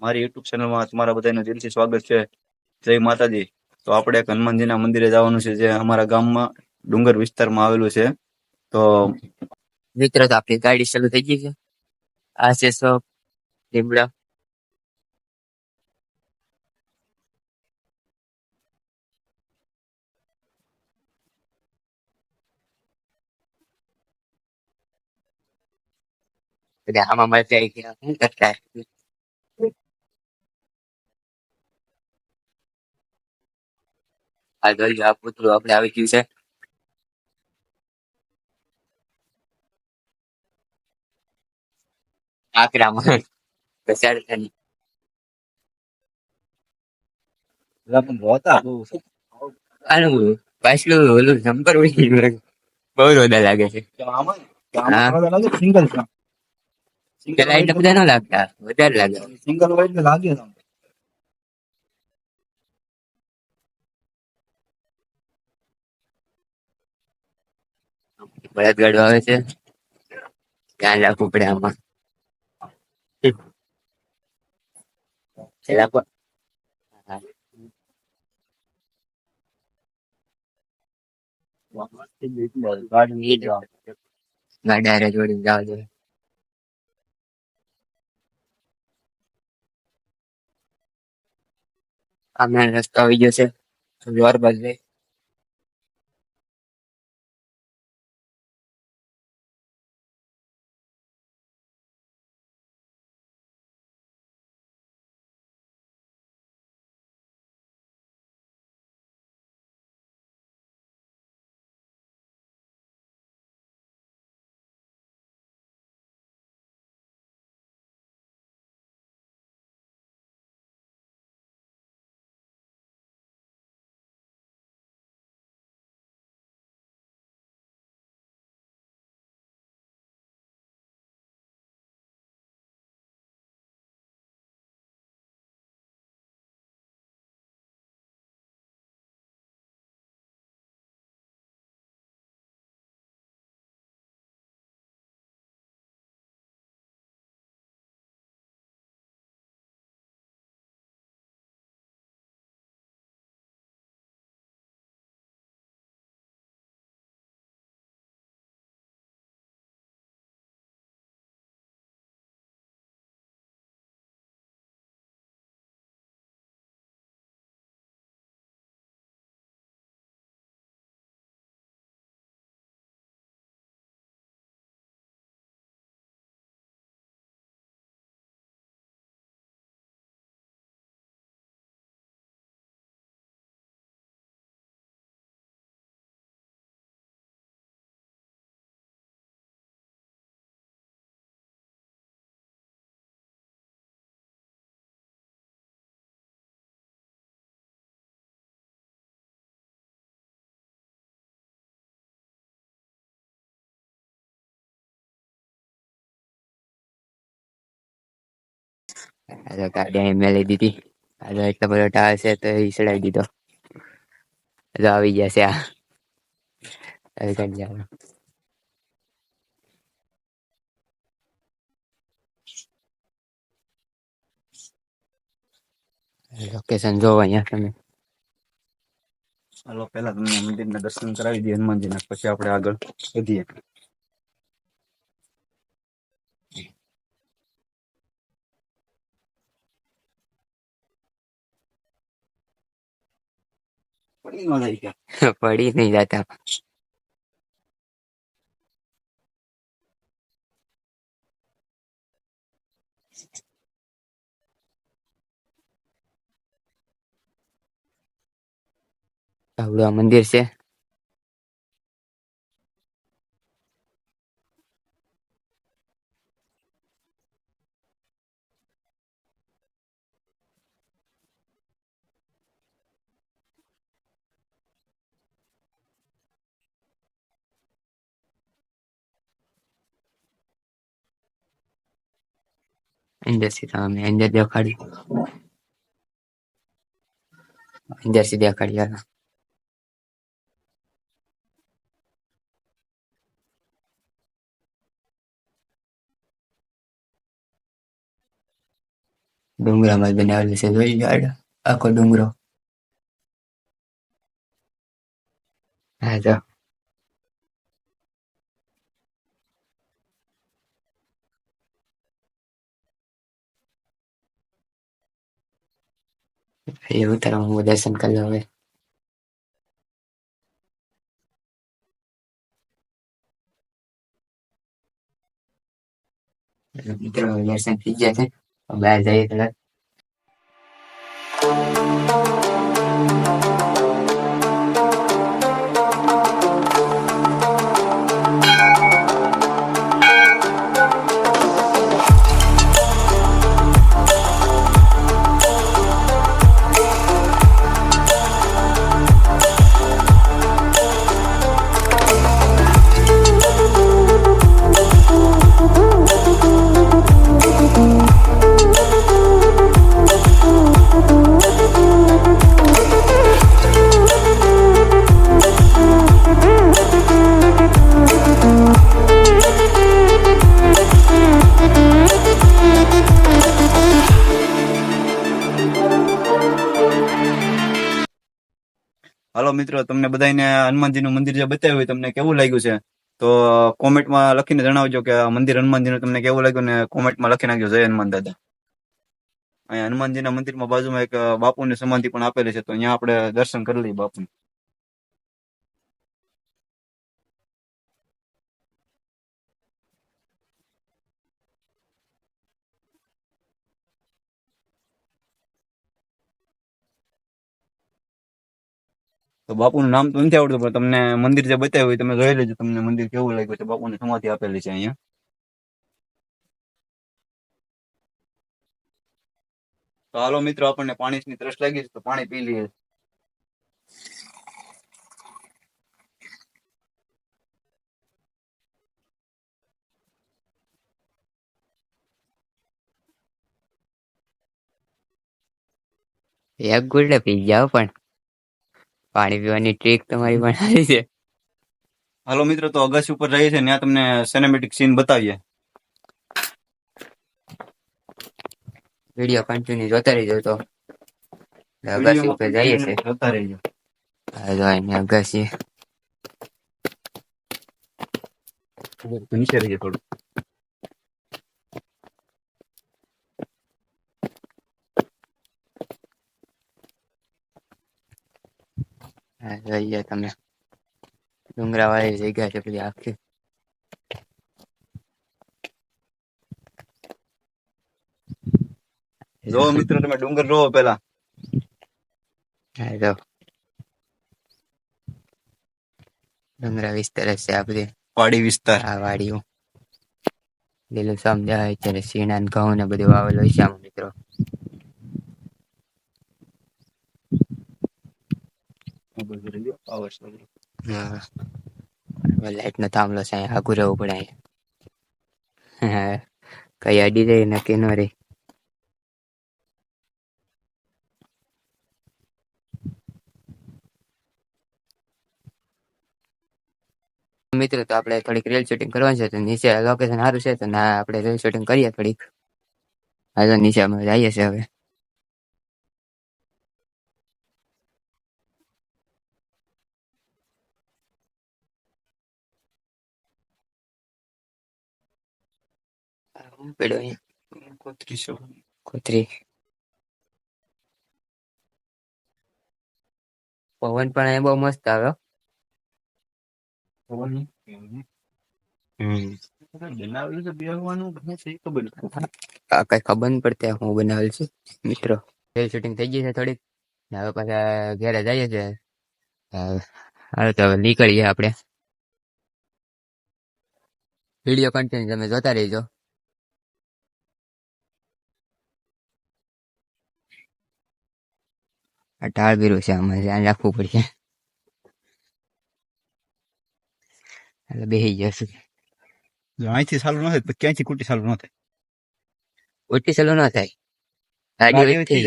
મારી યુટ્યુબ ચેનલમાં તમારા બધાનું દિલથી સ્વાગત છે. જય માતાજી. તો આપણે એક હનુમાનજીના મંદિરે જવાનું છે, જે અમારા ગામમાં ડુંગર વિસ્તારમાં આવેલું છે. તો મિત્રો, તો આપણી ગાડી ચાલુ થઈ ગઈ છે. આ છે શોપ લીમડા. આમાં મજા આવી ગયા શું કરતા આ જોઈ આ પૂતળું આપણે આવી ગયું છે. આકરામાં બેસાડતાની આનું પાછલું ઓલું નંબર બહુ રોદા લાગે છે. સિંગલ બધા ન લાગતા વધારે લાગે. સિંગલ હોય લાગે છે. બળદગાડો આવે છે ધ્યાન રાખવું પડે આમાં. ગાડી હારે જોડીને જવા જોઈએ આમને રસ્તો આવી ગયો છે જોર બદલે આ ગાડી અહીં મેલી દીધી. આજે એટલો બધો ટાળ છે તો ચડાવી દીધો. તો આવી ગયા છે આ. કાંઈ જવાનું. લોકેશન જોવો અહીંયા તમે. ચાલો પેલા તમને મંદિરના દર્શન કરાવી દઈએ હનુમાનજીના. પછી આપણે આગળ વધીએ. પડી ન જાય પડી નહીં જતા આવડું આ મંદિર છે indecidame, indecidiocaria. Indecidiocaria. Dungura mai bine se doi iar acolo dungro. Hai da. એવું તારા હું દર્શન કરી લઉં હવે મિત્રો દર્શન થઈ ગયા છે બહાર જઈએ કદાચ હાલો મિત્રો, તમને બધાને હનુમાનજીનું મંદિર જે બતાવ્યું હોય તમને કેવું લાગ્યું છે? તો કોમેન્ટમાં લખીને જણાવજો કે મંદિર મંદિર હનુમાનજીનું તમને કેવું લાગ્યું ને કોમેન્ટમાં લખી નાખજો. જય હનુમાન દાદા. અહીંયા હનુમાનજીના મંદિરમાં બાજુમાં એક બાપુની સમાધિ પણ આપેલી છે, તો અહીંયા આપણે દર્શન કરી લઈએ બાપુ તો બાપુનું નામ તો નથી આવડતું, પણ તમને મંદિર જે બતાવ્યું હોય તમે જોઈ લેજો, તમને મંદિર કેવું લાગ્યું છે, બાપુને સમાધિ આપેલી છે અહીંયા. તો હાલો મિત્રો, આપણને પાણીની તરસ લાગી છે, તો પાણી પી લઈએ. એક ગુડલે પી જાઓ પણ. પાણી પીવાની ટ્રીક તમારી પણ સારી છે. હાલો મિત્રો તો અગાસી ઉપર જઈએ છે ત્યાં તમને સિનેમેટિક સીન બતાવીએ. વીડિયો કન્ટિન્યુ જોતા રહેજો તો. અગાસી ઉપર જઈએ છે જોતા રહેજો. અગાસી. નીચે રહીએ થોડું હા જોઈએ તમે. ડુંગરા વાળી જગ્યા છે પેલી આખી. જો મિત્રો તમે ડુંગર જોવો પેલા. જો. ડુંગરા વિસ્તાર છે આ વાડી વિસ્તાર. આ વાડીઓ. લીલું સમજાય છે સીણા ઘઉં ને બધું વાવેલું હોય છે આમ મિત્રો. લાઈટ નો થાંભલો છે આગું રહેવું પડે હા કઈ અડી રહી નક્કી ન રહી. મિત્રો, તો આપણે થોડીક રીલ શૂટિંગ કરવાની છે, તો નીચે લોકેશન સારું છે, તો ના, આપણે રીલ શૂટિંગ કરીએ થોડીક. હા, તો નીચે અમે જઈએ છીએ હવે. હું પેડો અહીંયા કોથરી પવન પણ અહીંયા બહુ મસ્ત આવ્યો હમ આ કઈ ખબર નહીં પડતી હું બનાવેલ છે મિત્રો શૂટિંગ થઈ ગઈ છે થોડીક ને હવે પાછા ઘરે જઈએ છે હાલ તો હવે નીકળીએ આપણે વીડિયો કન્ટેન્ટ તમે જોતા રહેજો આ ઢાળ છે આમાં ધ્યાન રાખવું પડશે. એટલે બેસી જશું અહીંથી ચાલુ ન થાય તો ક્યાંથી કુટી ચાલુ ન થાય? ઓટી સલો ના થાય. ગાડી થઈ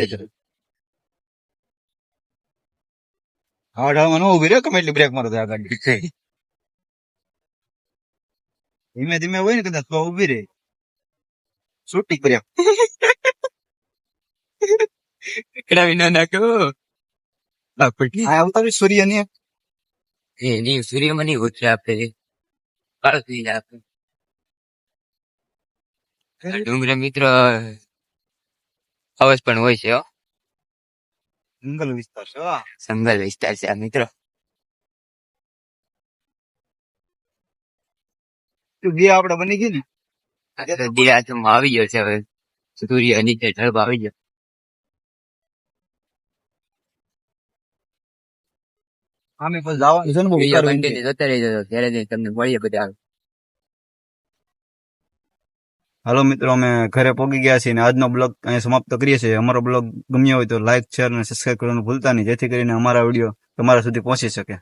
હવા ઢાળમાં ન ઊભી રહે ગમે એટલી બ્રેક મારો આ ગાડી ધીમે ધીમે હોય ને કદાચ તો ઊભી રહે. ના નાખો. આપણે આ ઉતારી સૂર્ય ને એ સૂર્યમાં નહીં ઉતરે આપણે કાળું થઈ જાય આપણે આ ડુંગરા મિત્ર અવસ પણ હોય છે હો. જંગલ વિસ્તાર છે. સંગલ વિસ્તાર છે આ મિત્રો. તું આપડે બની ગયું ને? દિરાજમાં આવી ગયો છે હવે. સૂર્ય નીચે ઢળપ આવી ગયો. આમે પણ જવાનું. છે ને બહુ બીજા જતા રહી જતા ત્યારે જઈને તમને મળીએ બધા હાલો. મિત્રો અમે ઘરે પહોંચી ગયા છીએ અને આજનો બ્લોગ અહીંયા સમાપ્ત કરીએ છીએ. અમારો બ્લોગ ગમ્યો હોય તો લાઈક શેર અને સબસ્ક્રાઇબ કરવાનું ભૂલતા નહીં. જેથી કરીને અમારા વીડિયો તમારા સુધી પહોંચી શકે.